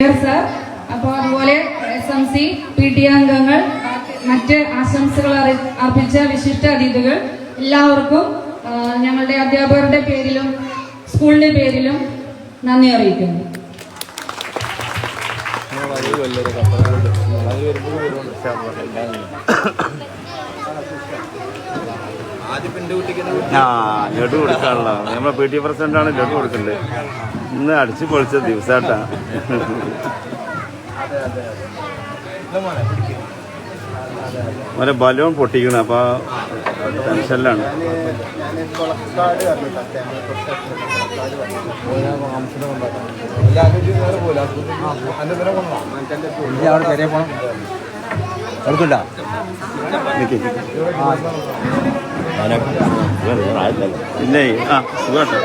Sir അപ്പോൾ അതുപോലെ S M C P T അംഗങ്ങൾ മറ്റ് ആശംസകൾ അർപ്പിച്ച വിശിഷ്ട അതിഥികൾ എല്ലാവർക്കും ഞങ്ങളുടെ അധ്യാപകരുടെ പേരിലും സ്കൂളിന്റെ പേരിലും നന്ദി അറിയിക്കുന്നു. ആ ലഡു കൊടുക്കാനുള്ള നമ്മളെ പി ടി പ്രസിഡന്റ് ആണ് ലഡു കൊടുക്കണ്ടേ? ഇന്ന് അടിച്ചു പൊളിച്ച ദിവസാട്ടാ. മോനെ ബലൂൺ പൊട്ടിക്കണം അപ്പൊ ടെൻഷനിലാണ്. അവിടെ പിന്നെ ആ സുഖമാട്ടോ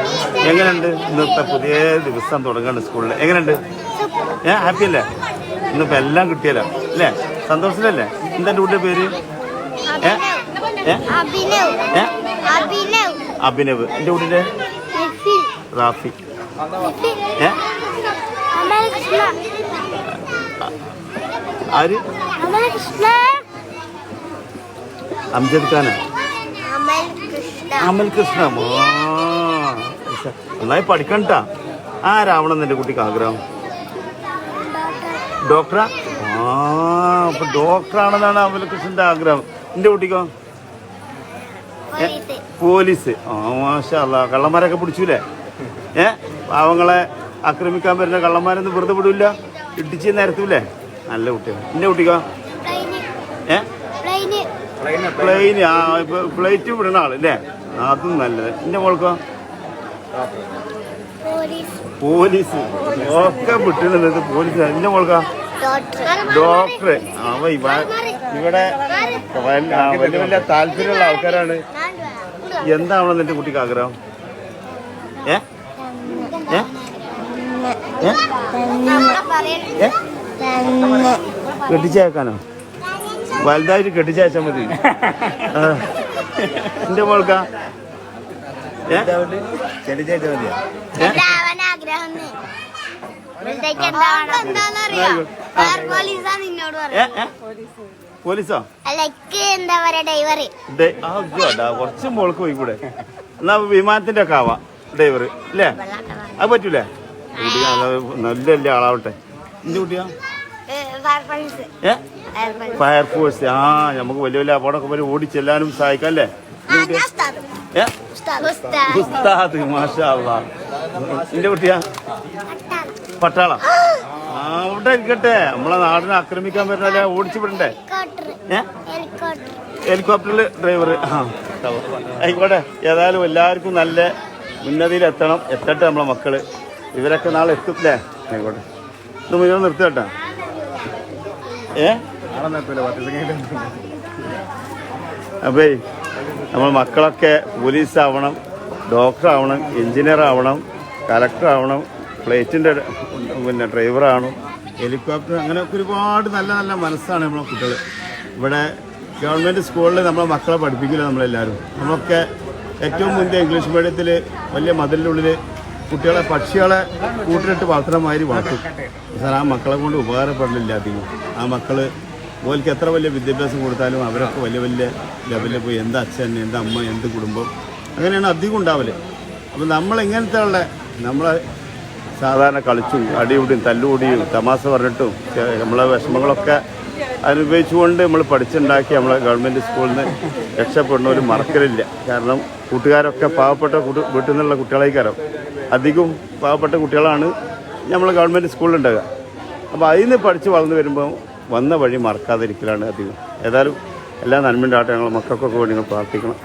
എങ്ങനെയുണ്ട്? ഇന്നത്തെ പുതിയ ദിവസം തുടങ്ങാണ് സ്കൂളിൽ എങ്ങനെയുണ്ട്? ഏ ഹാപ്പി അല്ലേ ഇന്നിപ്പോ എല്ലാം കിട്ടിയല്ലോ. അല്ലേ സന്തോഷത്തിലല്ലേ? എന്താ കുട്ടിയുടെ പേര്? ഏ? ഏ? അഭിനവ്. എന്റെ എന്റെ കുട്ടിയുടെ? നിഖിൽ റാഫി ഏ? ആര്? അംജദ് ഖാനാ? അമൽ കൃഷ്ണ ആ, നന്നായി പഠിക്കണ്ട. ആരാവണം എന്റെ കുട്ടിക്ക് ആഗ്രഹം. ഡോക്ടറാ? ആ അപ്പൊ ഡോക്ടറാണെന്നാണ് അമൽ കൃഷ്ണന്റെ ആഗ്രഹം. എന്റെ കുട്ടിക്കോ? പോലീസ്. ആ മാഷല്ല കള്ളന്മാരൊക്കെ പിടിച്ചൂലേ? ഏ പാവങ്ങളെ ആക്രമിക്കാൻ വരുന്ന കള്ളന്മാരൊന്നും വെറുതെ വിടൂല? ഇടിച്ച് നിരത്തൂലേ? നല്ല കുട്ടിയാണ് എന്റെ കുട്ടിക്കോ? ഏ? പ്ലെയിന് പ്ലെയിൻ ആ ഇപ്പൊ ഫ്ലൈറ്റ് വിടണ ആളല്ലേ? അതും നല്ലത്. എന്റെ മോൾക്കോ? പോലീസ്. പോലീസ്. ഒക്കെ വിട്ടിരുന്നത് പോലീസ്. എന്റെ മോൾക്കോ? ഡോക്ടർ. ഡോക്ടർ അവ ഇവ ഇവിടെ വലിയ വലിയ താല്പര്യമുള്ള ആൾക്കാരാണ്. എന്താവണം എന്റെ കുട്ടിക്ക് ആഗ്രഹം? ഏ? ഏ? കെട്ടിച്ചേക്കാനോ വലുതായിട്ട് കെട്ടിച്ചയച്ചാൽ മതി. എന്റെ മോൾക്ക? കൊറച്ച് പോലീസാ എന്താ പറയാ ഡ്രൈവറ്. മോൾക്ക് പോയി കൂടെ. എന്നാ വിമാനത്തിന്റെ ഒക്കെ ആവാം ഡ്രൈവർ അല്ലേ അത് പറ്റൂലേ? നല്ല ആളാവട്ടെ. എന്ത് കുട്ടിയാ? ഫയർഫോഴ്സ് ഫോഴ്സ് ആ നമുക്ക് വലിയ വലിയ അപകടമൊക്കെ വരെ. ഓടിച്ചെല്ലാനും സഹായിക്കാം അല്ലേ? ഉസ്താദ്. മാഷാ എന്റെ കുട്ടിയാ? പട്ടാള. ആ അവിടെ ഇരിക്കട്ടെ. നമ്മളെ നാടിനെ ആക്രമിക്കാൻ പറ്റുന്ന ഓടിച്ചു വിടണ്ടേ? ഹെലികോപ്റ്ററിൽ ഡ്രൈവർ ആ ആയിക്കോട്ടെ. ഏതായാലും എല്ലാവർക്കും നല്ല ഉന്നതിയിൽ എത്തണം എത്തട്ടെ നമ്മളെ മക്കൾ. ഇവരൊക്കെ നാളെ എത്തില്ലേ ആയിക്കോട്ടെ. ഇത് മുഴുവൻ നിർത്തട്ടെ ഏ? അപ്പേ നമ്മൾ മക്കളൊക്കെ പോലീസ് ആവണം ഡോക്ടർ ആവണം എഞ്ചിനീയർ ആവണം കലക്ടർ ആവണം ഫ്ലൈറ്റിന്റെ പിന്നെ ഡ്രൈവർ ആവണം ഹെലികോപ്റ്റർ അങ്ങനെ ഒരുപാട് നല്ല നല്ല മനസ്സാണ് നമ്മളെ കുട്ടികൾ ഇവിടെ ഗവൺമെന്റ് സ്കൂളിൽ നമ്മളെ മക്കളെ പഠിപ്പിക്കില്ല നമ്മളെല്ലാവരും. നമ്മളൊക്കെ ഏറ്റവും മുൻപ് ഇംഗ്ലീഷ് മീഡിയത്തിൽ വലിയ മതിലിന്റെ ഉള്ളിൽ കുട്ടികളെ പക്ഷികളെ കൂട്ടിലിട്ട് വളർത്തുന്ന മാതിരി വളർത്തും. സാർ ആ മക്കളെ കൊണ്ട് ഉപകാരപ്പെടലില്ല അധികം. ആ മക്കൾ ഓൽക്ക് എത്ര വലിയ വിദ്യാഭ്യാസം കൊടുത്താലും അവരൊക്കെ വലിയ വലിയ ലെവലിൽ പോയി എന്ത് അച്ഛൻ എന്ത് അമ്മ എന്ത് കുടുംബം? അങ്ങനെയാണ് അധികം ഉണ്ടാവൽ. അപ്പം നമ്മൾ എങ്ങനത്തെ ഉള്ള നമ്മളെ സാധാരണ കളിച്ചും അടിയുടിയും തല്ലുകൂടിയും തമാശ പറഞ്ഞിട്ടും നമ്മളെ വിഷമങ്ങളൊക്കെ അനുഭവിച്ചുകൊണ്ട് നമ്മൾ പഠിച്ചുണ്ടാക്കി നമ്മളെ ഗവൺമെന്റ് സ്കൂളിൽ നിന്ന് രക്ഷപ്പെടുന്നവർ മറക്കലില്ല. കാരണം കൂട്ടുകാരൊക്കെ പാവപ്പെട്ട കുട്ടി- വീട്ടിൽ നിന്നുള്ള കുട്ടികളേക്കാരം അധികം പാവപ്പെട്ട കുട്ടികളാണ് നമ്മൾ ഗവൺമെന്റ് സ്കൂളിലുണ്ടാകുക അപ്പോൾ അതിൽ നിന്ന് പഠിച്ച് വളർന്നു വരുമ്പോൾ വന്ന വഴി മറക്കാതിരിക്കലാണ് അധികം. ഏതായാലും എല്ലാ നന്മയുണ്ടാകട്ടെ ഞങ്ങൾ മക്കൾക്കൊക്കെ വേണ്ടി നിങ്ങൾ പ്രാർത്ഥിക്കണം.